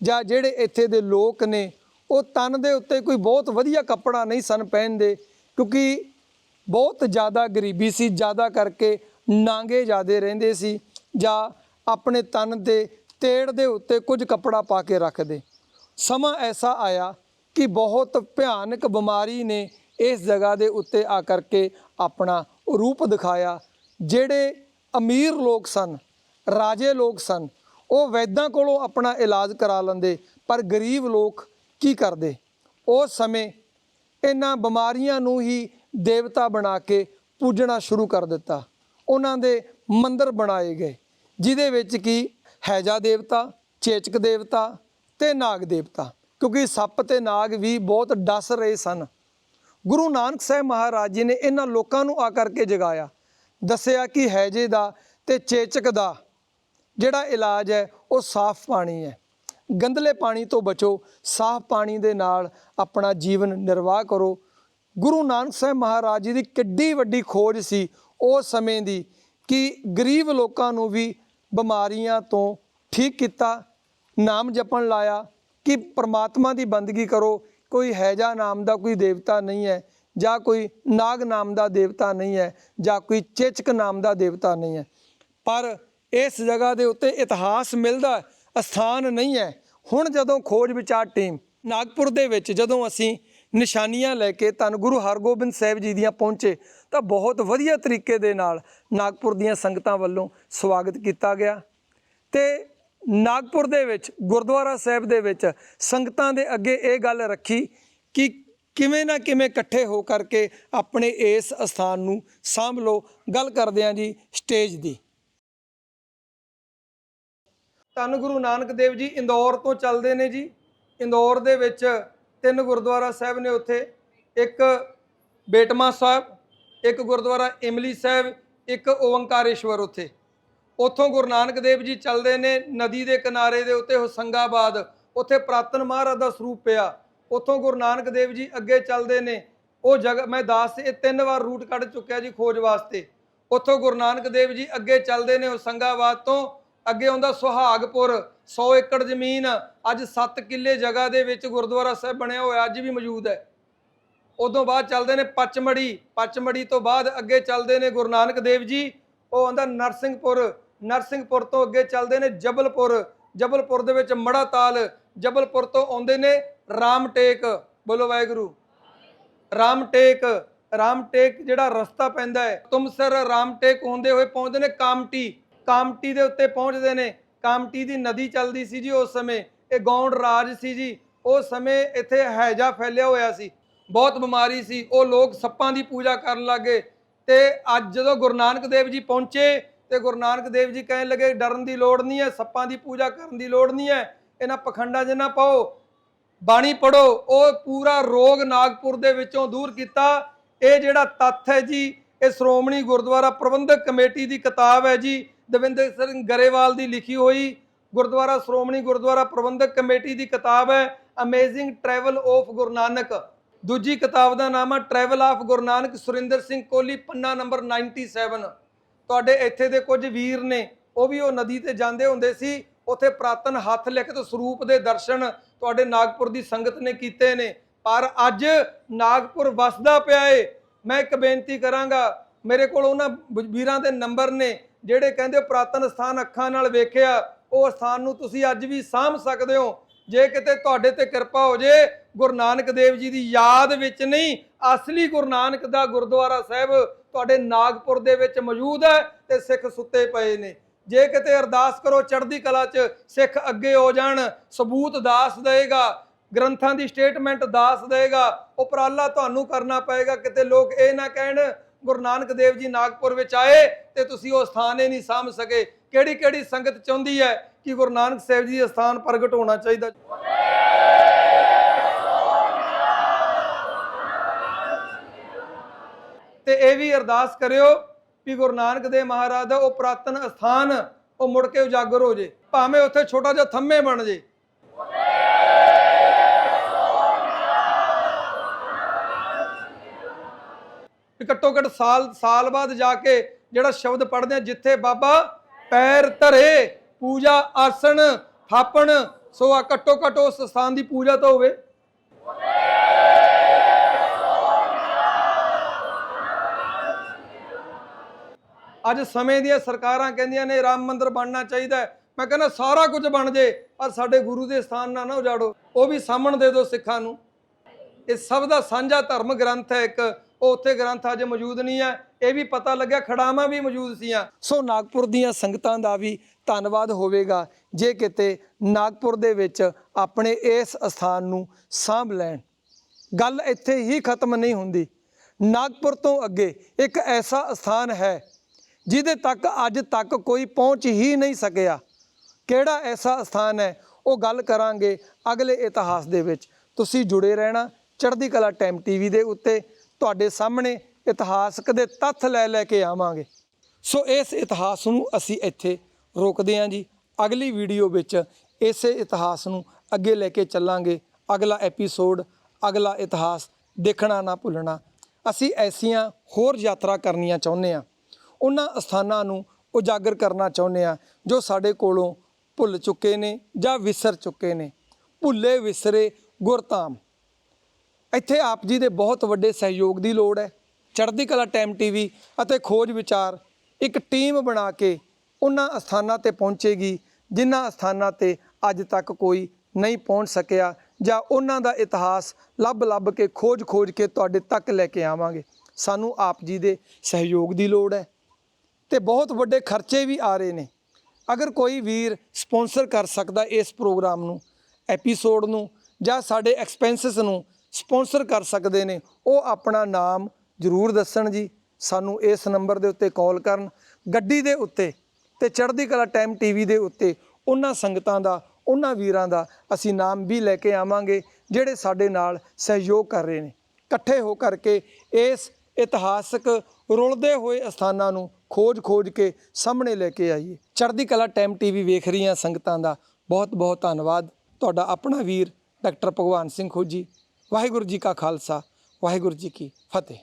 ਜਾਂ ਜਿਹੜੇ ਇੱਥੇ ਦੇ ਲੋਕ ਨੇ, ਉਹ ਤਨ ਦੇ ਉੱਤੇ ਕੋਈ ਬਹੁਤ ਵਧੀਆ ਕੱਪੜਾ ਨਹੀਂ ਸਨ ਪਹਿਨਦੇ ਕਿਉਂਕਿ ਬਹੁਤ ਜ਼ਿਆਦਾ ਗਰੀਬੀ ਸੀ, ਜ਼ਿਆਦਾ ਕਰਕੇ ਨਾਂਗੇ ਜ਼ਿਆਦੇ ਰਹਿੰਦੇ ਸੀ ਜਾਂ ਆਪਣੇ ਤਨ ਦੇ ਤੇੜ ਦੇ ਉੱਤੇ ਕੁਝ ਕੱਪੜਾ ਪਾ ਕੇ ਰੱਖਦੇ। ਸਮਾਂ ਐਸਾ ਆਇਆ ਕਿ ਬਹੁਤ ਭਿਆਨਕ ਬਿਮਾਰੀ ਨੇ ਇਸ ਜਗ੍ਹਾ ਦੇ ਉੱਤੇ ਆ ਕਰਕੇ ਆਪਣਾ ਰੂਪ ਦਿਖਾਇਆ, ਜਿਹੜੇ ਅਮੀਰ ਲੋਕ ਸਨ, ਰਾਜੇ ਲੋਕ ਸਨ, ਉਹ ਵੈਦਾਂ ਕੋਲੋਂ ਆਪਣਾ ਇਲਾਜ ਕਰਾ ਲੈਂਦੇ, ਪਰ ਗਰੀਬ ਲੋਕ ਕੀ ਕਰਦੇ? ਉਸ ਸਮੇਂ ਇਹਨਾਂ ਬਿਮਾਰੀਆਂ ਨੂੰ ਹੀ ਦੇਵਤਾ ਬਣਾ ਕੇ ਪੂਜਣਾ ਸ਼ੁਰੂ ਕਰ ਦਿੱਤਾ। ਉਹਨਾਂ ਦੇ ਮੰਦਰ ਬਣਾਏ ਗਏ, ਜਿਹਦੇ ਵਿੱਚ ਕੀ ਹੈਜਾ ਦੇਵਤਾ, ਚੇਚਕ ਦੇਵਤਾ ਤੇ ਨਾਗ ਦੇਵਤਾ, ਕਿਉਂਕਿ ਸੱਪ ਤੇ ਨਾਗ ਵੀ ਬਹੁਤ ਡਸ ਰਹੇ ਸਨ। ਗੁਰੂ ਨਾਨਕ ਸਾਹਿਬ ਮਹਾਰਾਜ ਜੀ ਨੇ ਇਹਨਾਂ ਲੋਕਾਂ ਨੂੰ ਆ ਕਰਕੇ ਜਗਾਇਆ। ਦੱਸਿਆ ਕਿ ਹੈਜੇ ਦਾ ਤੇ ਚੇਚਕ ਦਾ ਜਿਹੜਾ ਇਲਾਜ ਹੈ, ਉਹ ਸਾਫ਼ ਪਾਣੀ ਹੈ। ਗੰਦਲੇ ਪਾਣੀ ਤੋਂ ਬਚੋ, ਸਾਫ਼ ਪਾਣੀ ਦੇ ਨਾਲ ਆਪਣਾ ਜੀਵਨ ਨਿਰਵਾਹ ਕਰੋ। ਗੁਰੂ ਨਾਨਕ ਸਾਹਿਬ ਮਹਾਰਾਜ ਜੀ ਦੀ ਕਿੱਡੀ ਵੱਡੀ ਖੋਜ ਸੀ ਉਸ ਸਮੇਂ ਦੀ ਕਿ ਗਰੀਬ ਲੋਕਾਂ ਨੂੰ ਵੀ ਬਿਮਾਰੀਆਂ ਤੋਂ ਠੀਕ ਕੀਤਾ, ਨਾਮ ਜਪਣ ਲਾਇਆ ਕਿ ਪ੍ਰਮਾਤਮਾ ਦੀ ਬੰਦਗੀ ਕਰੋ। ਕੋਈ ਹੈਜਾ ਨਾਮ ਦਾ ਕੋਈ ਦੇਵਤਾ ਨਹੀਂ ਹੈ, ਜਾਂ ਕੋਈ ਨਾਗ ਨਾਮ ਦਾ ਦੇਵਤਾ ਨਹੀਂ ਹੈ, ਜਾਂ ਕੋਈ ਚੇਚਕ ਨਾਮ ਦਾ ਦੇਵਤਾ ਨਹੀਂ ਹੈ। ਪਰ ਇਸ ਜਗ੍ਹਾ ਦੇ ਉੱਤੇ ਇਤਿਹਾਸ ਮਿਲਦਾ ਅਸਥਾਨ ਨਹੀਂ ਹੈ। ਹੁਣ ਜਦੋਂ ਖੋਜ ਵਿਚਾਰ ਟੀਮ ਨਾਗਪੁਰ ਦੇ ਵਿੱਚ ਜਦੋਂ ਅਸੀਂ ਨਿਸ਼ਾਨੀਆਂ ਲੈ ਕੇ ਧੰਨ ਗੁਰੂ ਹਰਗੋਬਿੰਦ ਸਾਹਿਬ ਜੀ ਦੀਆਂ ਪਹੁੰਚੇ, ਤਾਂ ਬਹੁਤ ਵਧੀਆ ਤਰੀਕੇ ਦੇ ਨਾਲ ਨਾਗਪੁਰ ਦੀਆਂ ਸੰਗਤਾਂ ਵੱਲੋਂ ਸਵਾਗਤ ਕੀਤਾ ਗਿਆ। ਤੇ ਨਾਗਪੁਰ ਦੇ ਵਿੱਚ, ਗੁਰਦੁਆਰਾ ਸਾਹਿਬ ਦੇ ਵਿੱਚ ਸੰਗਤਾਂ ਦੇ ਅੱਗੇ ਇਹ ਗੱਲ ਰੱਖੀ ਕਿ ਕਿਵੇਂ ਨਾ ਕਿਵੇਂ ਇਕੱਠੇ ਹੋ ਕਰਕੇ ਆਪਣੇ ਇਸ ਅਸਥਾਨ ਨੂੰ ਸਾਂਭ ਲਓ। ਗੱਲ ਕਰਦੇ ਹਾਂ ਜੀ ਸਟੇਜ ਦੀ। ਧੰਨ ਗੁਰੂ ਨਾਨਕ ਦੇਵ ਜੀ, ਇੰਦੌਰ ਤੋਂ ਚੱਲਦੇ ਨੇ ਜੀ। ਇੰਦੌਰ ਦੇ ਵਿੱਚ ਤਿੰਨ ਗੁਰਦੁਆਰਾ ਸਾਹਿਬ ਨੇ ਉੱਥੇ। ਇੱਕ ਬੇਟਮਾ ਸਾਹਿਬ, ਇੱਕ ਗੁਰਦੁਆਰਾ ਇਮਲੀ ਸਾਹਿਬ, ਇੱਕ ਓੰਕਾਰੇਸ਼ਵਰ ਉੱਥੇ। ਉੱਥੋਂ ਗੁਰੂ ਨਾਨਕ ਦੇਵ ਜੀ ਚੱਲਦੇ ਨੇ ਨਦੀ ਦੇ ਕਿਨਾਰੇ ਦੇ ਉੱਤੇ ਹੋਸੰਗਾਬਾਦ। ਉੱਥੇ ਪ੍ਰਾਤਨ ਮਹਾਰਾਜ ਦਾ ਸਰੂਪ ਪਿਆ। ਉੱਥੋਂ ਗੁਰੂ ਨਾਨਕ ਦੇਵ ਜੀ ਅੱਗੇ ਚੱਲਦੇ ਨੇ। ਉਹ ਜਗ੍ਹਾ ਮੈਂ ਦੱਸ ਇਹ ਤਿੰਨ ਵਾਰ ਰੂਟ ਕੱਢ ਚੁੱਕਿਆ ਜੀ ਖੋਜ ਵਾਸਤੇ। ਉੱਥੋਂ ਗੁਰੂ ਨਾਨਕ ਦੇਵ ਜੀ ਅੱਗੇ ਚੱਲਦੇ ਨੇ ਹੋਸੰਗਾਬਾਦ ਤੋਂ ਅੱਗੇ ਆਉਂਦਾ ਸੁਹਾਗਪੁਰ 100 ਏਕੜ ਜ਼ਮੀਨ। ਅੱਜ 7 ਕਿੱਲੇ ਜਗ੍ਹਾ ਦੇ ਵਿੱਚ ਗੁਰਦੁਆਰਾ ਸਾਹਿਬ ਬਣਿਆ ਹੋਇਆ, ਅੱਜ ਵੀ ਮੌਜੂਦ ਹੈ। ਉਦੋਂ ਬਾਅਦ ਚੱਲਦੇ ਨੇ ਪਚਮੜੀ। ਪਚਮੜੀ ਤੋਂ ਬਾਅਦ ਅੱਗੇ ਚੱਲਦੇ ਨੇ ਗੁਰੂ ਨਾਨਕ ਦੇਵ ਜੀ। ਉਹ ਆਉਂਦਾ ਨਰਸਿੰਘਪੁਰ। ਨਰਸਿੰਘਪੁਰ ਤੋਂ ਅੱਗੇ ਚੱਲਦੇ ਨੇ ਜਬਲਪੁਰ। ਜਬਲਪੁਰ ਦੇ ਵਿੱਚ ਮੜਾ ਤਾਲ, ਜਬਲਪੁਰ ਤੋਂ ਆਉਂਦੇ ਨੇ ਰਾਮਟੇਕ। ਬੋਲੋ ਵਾਹਿਗੁਰੂ। ਰਾਮਟੇਕ ਰਾਮਟੇਕ ਜਿਹੜਾ ਰਸਤਾ ਪੈਂਦਾ ਹੈ। ਤੁਮਸਰ ਰਾਮਟੇਕ ਹੁੰਦੇ ਹੋਏ ਪਹੁੰਚਦੇ ਨੇ ਕਾਮਟੀ। ਕਾਮਟੀ ਦੇ ਉੱਤੇ ਪਹੁੰਚਦੇ ਨੇ। ਕਾਮਟੀ ਦੀ ਨਦੀ ਚੱਲਦੀ ਸੀ ਜੀ ਉਸ ਸਮੇਂ। ਇਹ ਗੌਂਡ ਰਾਜ ਸੀ ਜੀ। ਉਸ ਸਮੇਂ ਇੱਥੇ ਹੈਜਾ ਫੈਲਿਆ ਹੋਇਆ ਸੀ। ਬਹੁਤ ਬਿਮਾਰੀ ਸੀ। ਉਹ ਲੋਕ ਸੱਪਾਂ ਦੀ ਪੂਜਾ ਕਰਨ ਲੱਗੇ ਤੇ ਅੱਜ ਜਦੋਂ ਗੁਰੂ ਨਾਨਕ ਦੇਵ ਜੀ ਪਹੁੰਚੇ ਤੇ ਗੁਰੂ ਨਾਨਕ ਦੇਵ ਜੀ ਕਹਿਣ ਲੱਗੇ, ਡਰਨ ਦੀ ਲੋੜ ਨਹੀਂ ਹੈ, ਸੱਪਾਂ ਦੀ ਪੂਜਾ ਕਰਨ ਦੀ ਲੋੜ ਨਹੀਂ ਹੈ, ਇਹਨਾਂ ਪਖੰਡਾਂ 'ਚ ਨਾ ਪਾਓ, ਬਾਣੀ ਪੜੋ ਉਹ ਪੂਰਾ ਰੋਗ ਨਾਗਪੁਰ ਦੇ ਵਿੱਚੋਂ ਦੂਰ ਕੀਤਾ। ਇਹ ਜਿਹੜਾ ਤੱਥ ਹੈ ਜੀ, ਇਹ ਸ਼੍ਰੋਮਣੀ ਗੁਰਦੁਆਰਾ ਪ੍ਰਬੰਧਕ ਕਮੇਟੀ ਦੀ ਕਿਤਾਬ ਹੈ ਜੀ, ਦਵਿੰਦਰ ਸਿੰਘ ਗਰੇਵਾਲ ਦੀ ਲਿਖੀ ਹੋਈ ਗੁਰਦੁਆਰਾ, ਸ਼੍ਰੋਮਣੀ ਗੁਰਦੁਆਰਾ ਪ੍ਰਬੰਧਕ ਕਮੇਟੀ ਦੀ ਕਿਤਾਬ ਹੈ amazing travel of Guru Nanak. ਦੂਜੀ ਕਿਤਾਬ ਦਾ ਨਾਮ ਹੈ ਟਰੈਵਲ ਆਫ ਗੁਰੂ ਨਾਨਕ ਸੁਰਿੰਦਰ ਸਿੰਘ ਕੋਹਲੀ ਪੰਨਾ ਨੰਬਰ 97 ਤੁਹਾਡੇ ਇੱਥੇ ਦੇ ਕੁਝ ਵੀਰ ਨੇ, ਉਹ ਵੀ ਉਹ ਨਦੀ ਤੇ ਜਾਂਦੇ ਹੁੰਦੇ ਸੀ, ਉੱਥੇ ਪ੍ਰਾਤਨ ਹੱਥ ਲਿਖਤ ਸਰੂਪ ਦੇ ਦਰਸ਼ਨ ਤੁਹਾਡੇ ਨਾਗਪੁਰ ਦੀ ਸੰਗਤ ਨੇ ਕੀਤੇ ਨੇ। ਪਰ ਅੱਜ ਨਾਗਪੁਰ ਵਸਦਾ ਪਿਆ ਏ। ਮੈਂ ਇੱਕ ਬੇਨਤੀ ਕਰਾਂਗਾ, ਮੇਰੇ ਕੋਲ ਉਹਨਾਂ ਬ- ਵੀਰਾਂ ਦੇ ਨੰਬਰ ਨੇ, ਜਿਹੜੇ ਕਹਿੰਦੇ ਪ੍ਰਾਤਨ ਸਥਾਨ ਅੱਖਾਂ ਨਾਲ ਵੇਖਿਆ, ਉਹ ਸਥਾਨ ਨੂੰ ਤੁਸੀਂ ਅੱਜ ਵੀ ਸਾਂਭ ਸਕਦੇ ਹੋ। ਜੇ ਕਿਤੇ ਤੁਹਾਡੇ ਤੇ ਕਿਰਪਾ ਹੋ ਜੇ, ਗੁਰੂ ਨਾਨਕ ਦੇਵ ਜੀ ਦੀ ਯਾਦ ਵਿੱਚ ਨਹੀਂ, ਅਸਲੀ ਗੁਰੂ ਨਾਨਕ ਦਾ ਗੁਰਦੁਆਰਾ ਸਾਹਿਬ ਤੁਹਾਡੇ ਨਾਗਪੁਰ ਦੇ ਵਿੱਚ ਮੌਜੂਦ ਹੈ ਤੇ ਸਿੱਖ ਸੁੱਤੇ ਪਏ ਨੇ। ਜੇ ਕਿਤੇ ਅਰਦਾਸ ਕਰੋ ਚੜ੍ਹਦੀ ਕਲਾ 'ਚ ਸਿੱਖ ਅੱਗੇ ਹੋ ਜਾਣ, ਸਬੂਤ ਦਾਸ ਦੇਗਾ, ਗ੍ਰੰਥਾਂ ਦੀ ਸਟੇਟਮੈਂਟ ਦਾਸ ਦੇਗਾ, ਉਪਰਾਲਾ ਤੁਹਾਨੂੰ ਕਰਨਾ ਪਏਗਾ। ਕਿਤੇ ਲੋਕ ਇਹ ਨਾ ਕਹਿਣ, ਗੁਰੂ ਨਾਨਕ ਦੇਵ ਜੀ ਨਾਗਪੁਰ ਵਿੱਚ ਆਏ ਤੇ ਤੁਸੀਂ ਉਹ ਸਥਾਨ ਹੀ ਨਹੀਂ ਸਾਂਭ ਸਕੇ। ਕਿਹੜੀ ਕਿਹੜੀ ਸੰਗਤ ਚਾਹੁੰਦੀ ਹੈ ਕਿ ਗੁਰੂ ਨਾਨਕ ਸਾਹਿਬ ਜੀ ਦਾ ਸਥਾਨ ਪ੍ਰਗਟ ਹੋਣਾ ਚਾਹੀਦਾ? ਤੇ ਇਹ ਵੀ ਅਰਦਾਸ ਕਰਿਓ ਵੀ ਗੁਰੂ ਨਾਨਕ ਦੇਵ ਮਹਾਰਾਜ ਦਾ ਉਹ ਪ੍ਰਾਤਨ ਅਸਥਾਨ ਉਹ ਮੁੜ ਕੇ ਉਜਾਗਰ ਹੋ ਜੇ, ਭਾਵੇਂ ਉੱਥੇ ਛੋਟਾ ਜਿਹਾ ਥੰਮੇ ਬਣ ਜੇ। ਵੀ ਘੱਟੋ ਘੱਟ ਸਾਲ ਸਾਲ ਬਾਅਦ ਜਾ ਕੇ ਜਿਹੜਾ ਸ਼ਬਦ ਪੜ੍ਹਦੇ ਆ, ਜਿੱਥੇ ਬਾਬਾ ਪੈਰ ਧਰੇ, ਪੂਜਾ ਆਸਣ, ਥਾਪਣ, ਸੋ ਆ ਘੱਟੋ ਘੱਟ ਉਸ ਸਥਾਨ ਦੀ ਪੂਜਾ ਤਾਂ ਹੋਵੇ। ਅੱਜ ਸਮੇਂ ਦੀਆਂ ਸਰਕਾਰਾਂ ਕਹਿੰਦੀਆਂ ਨੇ ਰਾਮ ਮੰਦਿਰ ਬਣਨਾ ਚਾਹੀਦਾ ਹੈ। ਮੈਂ ਕਹਿੰਦਾ ਸਾਰਾ ਕੁਝ ਬਣ ਜੇ, ਪਰ ਸਾਡੇ ਗੁਰੂ ਦੇ ਸਥਾਨ ਨਾ ਨਾ ਉਜਾੜੋ। ਉਹ ਵੀ ਸਾਹਮਣ ਦੇ ਦਿਓ ਸਿੱਖਾਂ ਨੂੰ। ਇਹ ਸਭ ਦਾ ਸਾਂਝਾ ਧਰਮ ਗ੍ਰੰਥ ਹੈ ਇੱਕ। ਉਹ ਉੱਥੇ ਗ੍ਰੰਥ ਅੱਜ ਮੌਜੂਦ ਨਹੀਂ ਹੈ। ਇਹ ਵੀ ਪਤਾ ਲੱਗਿਆ ਖੜਾਵਾਂ ਵੀ ਮੌਜੂਦ ਸੀਆਂ। ਸੋ ਨਾਗਪੁਰ ਦੀਆਂ ਸੰਗਤਾਂ ਦਾ ਵੀ ਧੰਨਵਾਦ ਹੋਵੇਗਾ, ਜੇ ਕਿਤੇ ਨਾਗਪੁਰ ਦੇ ਵਿੱਚ ਆਪਣੇ ਇਸ ਸਥਾਨ ਨੂੰ ਸਾਂਭ ਲੈਣ। ਗੱਲ ਇੱਥੇ ਹੀ ਖਤਮ ਨਹੀਂ ਹੁੰਦੀ। ਨਾਗਪੁਰ ਤੋਂ ਅੱਗੇ ਇੱਕ ਐਸਾ ਸਥਾਨ ਹੈ ਜਿਹਦੇ ਤੱਕ ਅੱਜ ਤੱਕ ਕੋਈ ਪਹੁੰਚ ਹੀ ਨਹੀਂ ਸਕਿਆ। ਕਿਹੜਾ ਐਸਾ ਸਥਾਨ ਹੈ? ਉਹ ਗੱਲ ਕਰਾਂਗੇ ਅਗਲੇ ਇਤਿਹਾਸ ਦੇ ਵਿੱਚ। ਤੁਸੀਂ ਜੁੜੇ ਰਹਿਣਾ ਚੜ੍ਹਦੀ ਕਲਾ ਟਾਈਮ ਟੀਵੀ ਦੇ ਉੱਤੇ। ਤੁਹਾਡੇ ਸਾਹਮਣੇ ਇਤਿਹਾਸਕ ਦੇ ਤੱਥ ਲੈ ਲੈ ਕੇ ਆਵਾਂਗੇ। ਸੋ ਇਸ ਇਤਿਹਾਸ ਨੂੰ ਅਸੀਂ ਇੱਥੇ ਰੋਕਦੇ ਹਾਂ ਜੀ। ਅਗਲੀ ਵੀਡੀਓ ਵਿੱਚ ਇਸੇ ਇਤਿਹਾਸ ਨੂੰ ਅੱਗੇ ਲੈ ਕੇ ਚੱਲਾਂਗੇ। ਅਗਲਾ ਐਪੀਸੋਡ, ਅਗਲਾ ਇਤਿਹਾਸ ਦੇਖਣਾ ਨਾ ਭੁੱਲਣਾ। ਅਸੀਂ ਐਸੀਆਂ ਹੋਰ ਯਾਤਰਾ ਕਰਨੀਆਂ ਚਾਹੁੰਦੇ ਹਾਂ ਉਹਨਾਂ ਸਥਾਨਾਂ ਨੂੰ ਉਜਾਗਰ ਕਰਨਾ ਚਾਹੁੰਦੇ ਆ ਜੋ ਸਾਡੇ ਕੋਲੋਂ ਭੁੱਲ ਚੁੱਕੇ ਨੇ ਜਾਂ ਵਿਸਰ ਚੁੱਕੇ ਨੇ। ਭੁੱਲੇ ਵਿਸਰੇ ਗੁਰਤਾਮ ਇੱਥੇ ਆਪ ਜੀ ਦੇ ਬਹੁਤ ਵੱਡੇ ਸਹਿਯੋਗ ਦੀ ਲੋੜ ਹੈ। ਚੜ੍ਹਦੀ ਕਲਾ ਟਾਈਮ ਟੀਵੀ ਅਤੇ ਖੋਜ ਵਿਚਾਰ ਇੱਕ ਟੀਮ ਬਣਾ ਕੇ ਉਹਨਾਂ ਸਥਾਨਾਂ ਤੇ ਪਹੁੰਚੇਗੀ, ਜਿਨ੍ਹਾਂ ਸਥਾਨਾਂ ਤੇ ਅੱਜ ਤੱਕ ਕੋਈ ਨਹੀਂ ਪਹੁੰਚ ਸਕਿਆ ਜਾਂ ਉਹਨਾਂ ਦਾ ਇਤਿਹਾਸ ਲੱਭ-ਲੱਭ ਕੇ ਖੋਜ-ਖੋਜ ਕੇ ਤੁਹਾਡੇ ਤੱਕ ਲੈ ਕੇ ਆਵਾਂਗੇ। ਸਾਨੂੰ ਆਪ ਜੀ ਦੇ ਸਹਿਯੋਗ ਦੀ ਲੋੜ ਹੈ। ਤੇ ਬਹੁਤ ਵੱਡੇ ਖਰਚੇ ਵੀ ਆ ਰਹੇ ਨੇ। ਅਗਰ ਕੋਈ ਵੀਰ ਸਪਾਂਸਰ ਕਰ ਸਕਦਾ ਇਸ ਪ੍ਰੋਗਰਾਮ ਨੂੰ, ਐਪੀਸੋਡ ਨੂੰ ਜਾਂ ਸਾਡੇ ਐਕਸਪੈਂਸਸ ਨੂੰ ਸਪਾਂਸਰ ਕਰ ਸਕਦੇ ਨੇ, ਉਹ ਆਪਣਾ ਨਾਮ ਜ਼ਰੂਰ ਦੱਸਣ ਜੀ। ਸਾਨੂੰ ਇਸ ਨੰਬਰ ਦੇ ਉੱਤੇ ਕਾਲ ਕਰਨ, ਗੱਡੀ ਦੇ ਉੱਤੇ ਤੇ ਚੜ੍ਹਦੀ ਕਲਾ ਟਾਈਮ ਟੀਵੀ ਦੇ ਉੱਤੇ ਉਹਨਾਂ ਸੰਗਤਾਂ ਦਾ, ਉਹਨਾਂ ਵੀਰਾਂ ਦਾ ਅਸੀਂ ਨਾਮ ਵੀ ਲੈ ਕੇ ਆਵਾਂਗੇ, ਜਿਹੜੇ ਸਾਡੇ ਨਾਲ ਸਹਿਯੋਗ ਕਰ ਰਹੇ ਨੇ। ਇਕੱਠੇ ਹੋ ਕਰਕੇ ਇਸ ਇਤਿਹਾਸਕ ਰੁਲਦੇ ਹੋਏ ਸਥਾਨਾਂ ਨੂੰ ਖੋਜ-ਖੋਜ ਕੇ ਸਾਹਮਣੇ ਲੈ ਕੇ ਆਈਏ। ਚੜ੍ਹਦੀ ਕਲਾ ਟਾਈਮ ਟੀਵੀ ਵੇਖ ਰਹੀਆਂ ਸੰਗਤਾਂ ਦਾ ਬਹੁਤ-ਬਹੁਤ ਧੰਨਵਾਦ। ਤੁਹਾਡਾ ਆਪਣਾ ਵੀਰ ਡਾਕਟਰ ਭਗਵਾਨ ਸਿੰਘ ਖੋਜੀ। ਵਾਹਿਗੁਰੂ ਜੀ ਕਾ ਖਾਲਸਾ, ਵਾਹਿਗੁਰੂ ਜੀ ਕੀ ਫਤਿਹ।